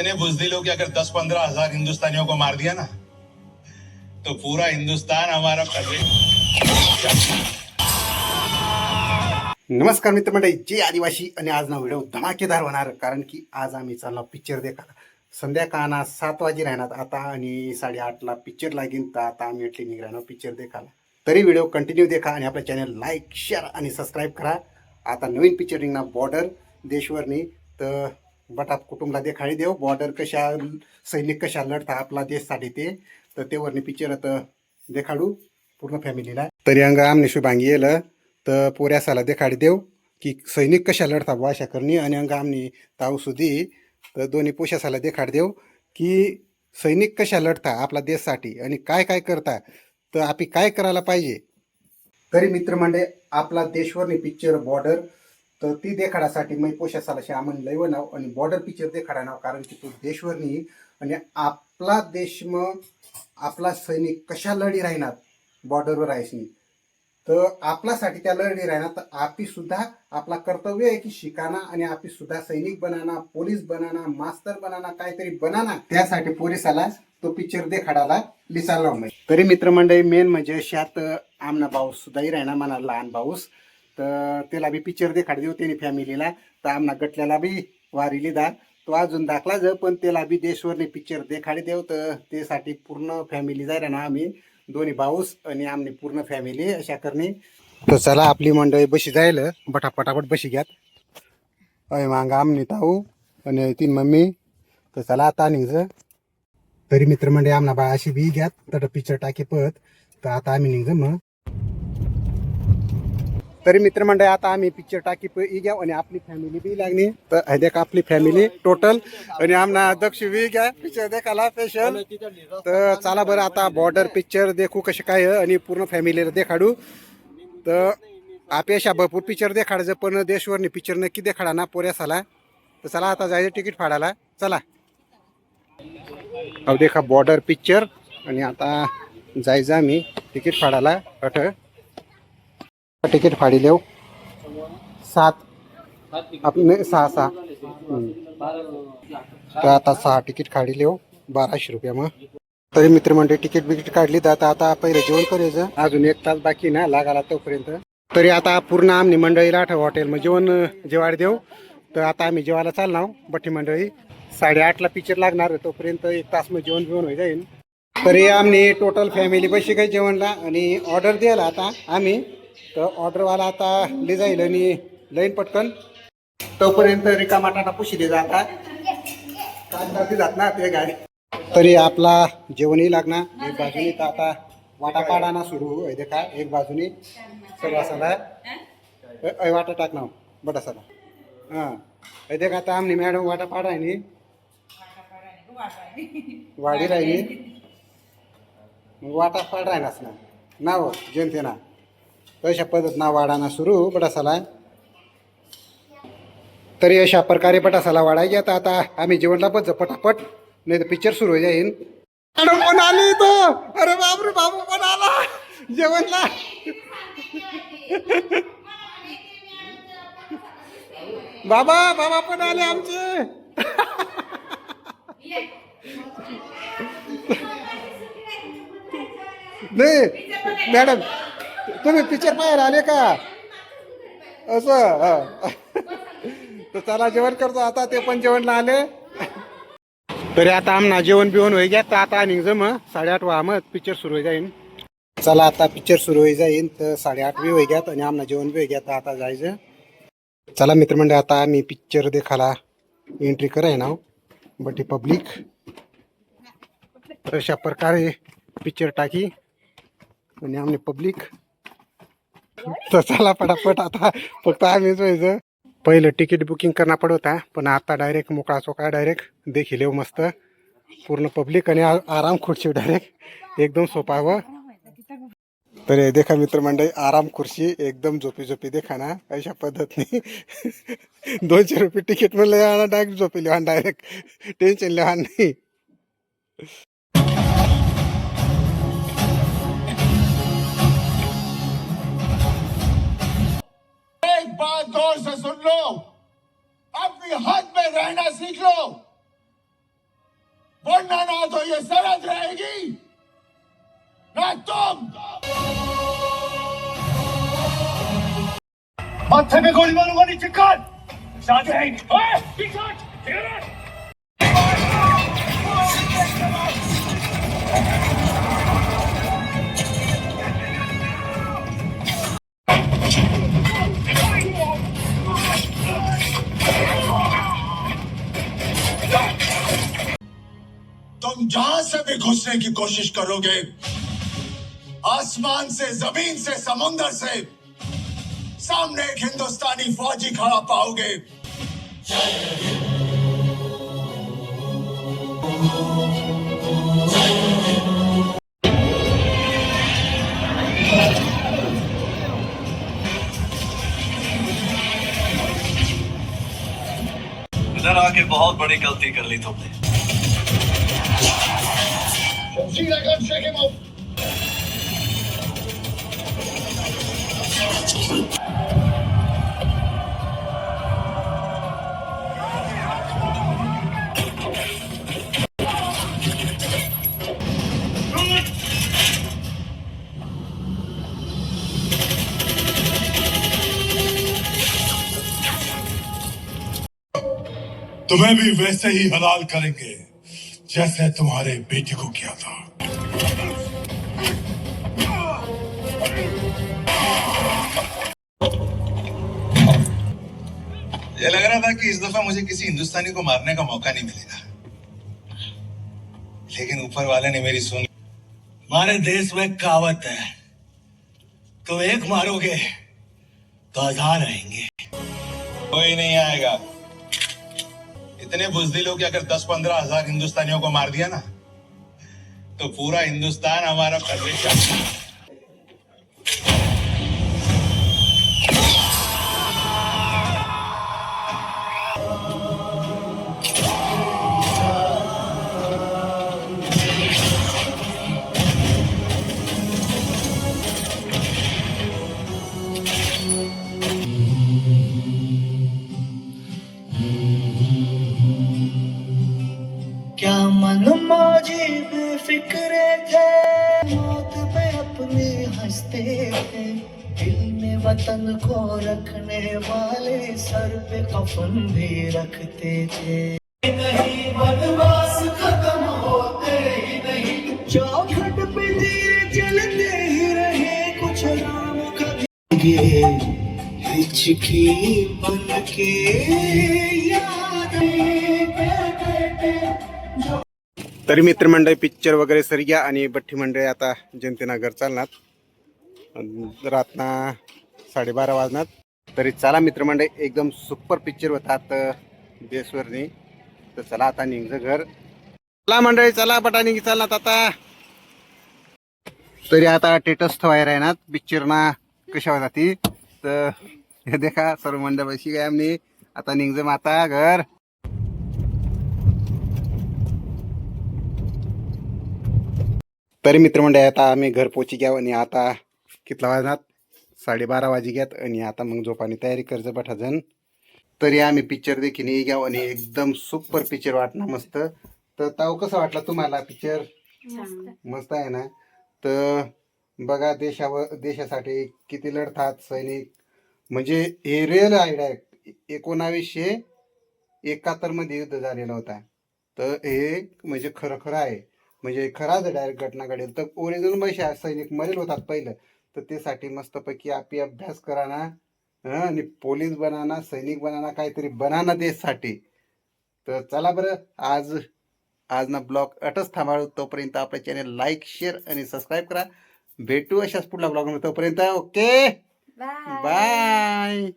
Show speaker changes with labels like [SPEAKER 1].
[SPEAKER 1] इतने बुजदिल हो कि अगर दस पंद्रह हजार हिंदुस्तानियों को मार दिया ना तो पूरा हिंदुस्तान हमारा प्रेसिडेंट
[SPEAKER 2] नमस्कार मित्रमंडळी जे आदिवासी आणि आज ना व्हिडिओ धमाकेदार होणार कारण की आज आम्ही चाललो पिक्चर देखा संध्याकाळना सात वाजे राहणार आता आणि साडेआठला पिक्चर लागेल तर आता आम्ही म्हटली निघणार पिक्चर देखायला तरी व्हिडिओ कंटिन्यू देखा आणि आपल्या चॅनल लाईक शेअर आणि सबस्क्राईब करा. आता नवीन पिक्चर निघणार बॉर्डर देशवरनी तर बटात कुटुंबला देखाडी देव बॉर्डर कशा सैनिक कशा लढता आपला देशसाठी ते तर ते वरनी पिक्चर आता देखाडू पूर्ण फॅमिलीला तरी अंग आमने शुभांगी येलं तर पोऱ्यासाला देखाडी देव की सैनिक कशा लढता भाषा करणी आणि अंग आमनी ताऊ सुधी तर दोन्ही पोशासाला देखाड देव की सैनिक कशा लढता आपला देशसाठी आणि काय काय करता तर आपी काय करायला पाहिजे? तरी मित्रमंडळ आपला देशवरनी पिक्चर बॉर्डर तर ती देखाडासाठी मी पोशासाला आमन लैव नाव आणि बॉर्डर पिक्चर देखाडा नाव कारण की तो देशवरनी आणि आपला देश मग आपला सैनिक कशा लढी राहणार बॉर्डरवर राहायची तर आपल्यासाठी त्या लढी राहणार तर आपी सुद्धा आपला कर्तव्य आहे की शिकाना आणि आपी सुद्धा सैनिक बनाना पोलीस बनाना मास्तर बनाना काहीतरी बनाना. त्यासाठी पोलिसाला तो पिक्चर देखाडाला लिसायला तरी मित्रमंडळी मेन म्हणजे शात आमना भाऊस सुद्धाही राहणार म्हणा लहान भाऊस तर त्याला बी पिक्चर देखाड देऊ त्याने फॅमिलीला तर आमना गटल्याला बी वारी लिदा तो अजून दाखला ज पण त्याला बी देशवरने पिक्चर देखाडी देऊ तर त्यासाठी पूर्ण फॅमिली जाय ना आम्ही. दोन्ही भाऊस आणि आमने पूर्ण फॅमिली अशा करणे. तर चला आपली मंडळी बशी जाईल बटा पटापट बशी घ्यात. अय मांगा आम्ही ताऊ आणि तीन मम्मी. तर चला आता निघ तरी मित्रमंडळी आमना बा अशी बी घ्यात. तर पिक्चर टाके पत तर आता आम्ही निघ मग. तरी मित्रमंडळ आता आम्ही पिक्चर टाकी प ई घ्या आणि आपली फॅमिली बी लागली. तर हे देख आपली फॅमिली टोटल आणि आमना अध्यक्ष बी घ्या. पिक्चर देखाला स्पेशल तर चला बरं आता बॉर्डर पिक्चर देखू कसे काय आणि पूर्ण फॅमिलीला देखाडू. तर अपेक्षा भरपूर पिक्चर देखाडायचं पण देशवरनी पिक्चर नक्की देखाडा ना पोऱ्यासाला. तर चला आता जायचं तिकीट फाडायला. चला. अहो देखा बॉर्डर पिक्चर आणि आता जायचं आम्ही तिकीट फाडायला. अठ. तिकीट फाडी लेव. सात. आपण सहा सहा. तर आता सहा तिकीट काढी लेव. बाराशे रुपया मग. तरी मित्रमंडळी तिकीट बिकीट काढली तर आता आता पहिले जेवण करायचं. अजून एक तास बाकी ना लागाला तोपर्यंत. तरी आता पूर्ण आम्ही मंडळीला आठ हॉटेलमध्ये जेवण जेवाड देऊ तर आता आम्ही जेवायला चालणार बठ्ठी मंडळी. साडेआठला पिक्चर लागणार तोपर्यंत एक तास मग जेवण बिवण होई जाईल तरी आम्ही टोटल फॅमिली बशी काही जेवणला आणि ऑर्डर द्यायला आता आम्ही तर ऑर्डरवाला आता ले जाईल आणि लईन पटकन. तोपर्यंत रिकामा टाटा पुशी दे जाता. कागदाती जात ना ते गाडी. तरी आपला जेवणही लागणार. एक बाजूने तर आता वाटा पाडाना सुरू. हो. आहे का एक बाजूने. सर्वासाला अय वाटा टाकणार बटासाला हां. अय का आता आमनी मॅडम वाटा नी. वाडी राहिली. वाटा पाड राहिनास ना जयंती जनतेना हो, तशा पद्धत ना वाडाना सुरू बटासाला तरी अशा प्रकारे पटासाला वाढायचे. आता आता आम्ही जेवणला बस. पटापट. नाही तर पिक्चर सुरू होई जाईन. पण आली तो अरे बापरे बाबू पण आला? जेवणला. बाबा बाबा पण आले आमचे. नाही मॅडम. तुम्ही पिक्चर पाहायला आले का? असं तर चला जेवण करतो. आता ते पण जेवणला आले. तरी आता आमना जेवण बिवण होई घ्या. तर आता निघ जम. साडेआठ वा मग पिक्चर सुरू होई जाईन. चला आता पिक्चर सुरू होई जाईन. तर साडेआठ बी होई घ्यात आणि आमना जेवण बी होई घ्या. तर आता जायचं. चला मित्रमंडळ आता आम्ही पिक्चर देखाला एंट्री कराय ना बट पब्लिक अशा प्रकारे पिक्चर टाकी. आणि आमने पब्लिक तर चला पटापट आता फक्त आम्हीच व्हायचं. पहिलं तिकीट बुकिंग करणं पडवता पण आता डायरेक्ट मोकळा चोकळा डायरेक्ट देखील येऊ मस्त. पूर्ण पब्लिक आणि आराम खुर्ची डायरेक्ट एकदम सोपावं तर हे देखा मित्रमंडळी आराम खुर्ची एकदम झोपी झोपी देखा ना अशा पद्धतीने. दोनशे रुपये तिकीट म्हणलं डायरेक्ट झोपी लिहा डायरेक्ट टेन्शन लिहा नाही.
[SPEAKER 3] बात गौर से सुन लो। अपनी हद में रहना सीख लो। वरना ना तो ये सरहद रहेगी ना तुम। माथे में गोली मारूंगा नीचे काट। शादी है नहीं ओए, घुसने की कोशिश करोगे। आसमान से, ज़मीन से, समुंदर से, सामने एक हिंदुस्तानी फौजी खड़ा पाओगे।
[SPEAKER 4] इधर आके बहुत बड़ी गलती कर ली तुमने।
[SPEAKER 3] See that gun? shake him up.
[SPEAKER 5] तुम्हें भी वैसे ही हलाल करेंगे जैसे तुम्हारे बेटे को किया था।
[SPEAKER 1] ये लग रहा था कि इस दफ़ा मुझे किसी हिंदुस्तानी को मारने का मौका नहीं मिलेगा। लेकिन ऊपर वाले ने मेरी सुन।
[SPEAKER 4] हमारे देश में कहावत है तुम एक मारोगे तो हज़ार रहेंगे।
[SPEAKER 1] कोई नहीं आएगा। इतने बुजदिल हो कि अगर दस पंद्रह हजार हिंदुस्तानियों को मार दिया ना तो पूरा हिंदुस्तान हमारा प्रदेश
[SPEAKER 6] थे दिल में वतन को रखने वाले सर पे कफन भी रखते थे। नहीं बनवास खत्म होते ही नहीं। चौखट पे धीरे चलते ही रहे कुछ राम कभी हिचकी बन के
[SPEAKER 2] तरी मित्रमंडळी पिक्चर वगैरे सर घ्या आणि बठ्ठी मंडळी आता जयंतीनगर चालणार. रातना साडेबारा वाजणार. तरी चला मित्रमंडळी एकदम सुपर पिक्चर होतात बेसवरनी तर चला आता निघचं घर. चला मंडळी चला बटा निघ चालणार आता. तरी आता टेटस ठेवाय राहणार. पिक्चर ना कशा होता ती. तर हे देखा सर्व मंडळाशी काय आम्ही. आता निघजम आता घर. तरी मित्रमंडळी आता आम्ही घर पोची घ्यावं आणि आता कितला वाजनात साडेबारा वाजी घ्यात आणि आता मग झोपानी तयारी कर्ज जण तरी आम्ही पिक्चर देखील ये घ्या आणि एकदम सुपर पिक्चर वाटणार मस्त. तर ताव कसं वाटला तुम्हाला पिक्चर मस्त. आहे ना? तर बघा देशावर देशासाठी किती लढतात सैनिक. म्हणजे हे रिअल आहे. एकोणावीसशे एकाहत्तरमध्ये युद्ध झालेलं होता. तर हे म्हणजे खरं खरं आहे. म्हणजे खराच डायरेक्ट घटना घडेल. तर ओरिजिनल मैशा सैनिक मरेल होतात पहिलं. तर त्यासाठी मस्तपैकी आपली अभ्यास करा ना हं, आणि पोलीस बनाना सैनिक बनाना काहीतरी बनाना देशसाठी तर चला बरं आज आज ना ब्लॉग अटच थांबाळू. तोपर्यंत आपल्या चॅनेल लाईक शेअर आणि सबस्क्राईब करा. भेटू अशाच पुढल्या ब्लॉगमध्ये तोपर्यंत ओके? बाय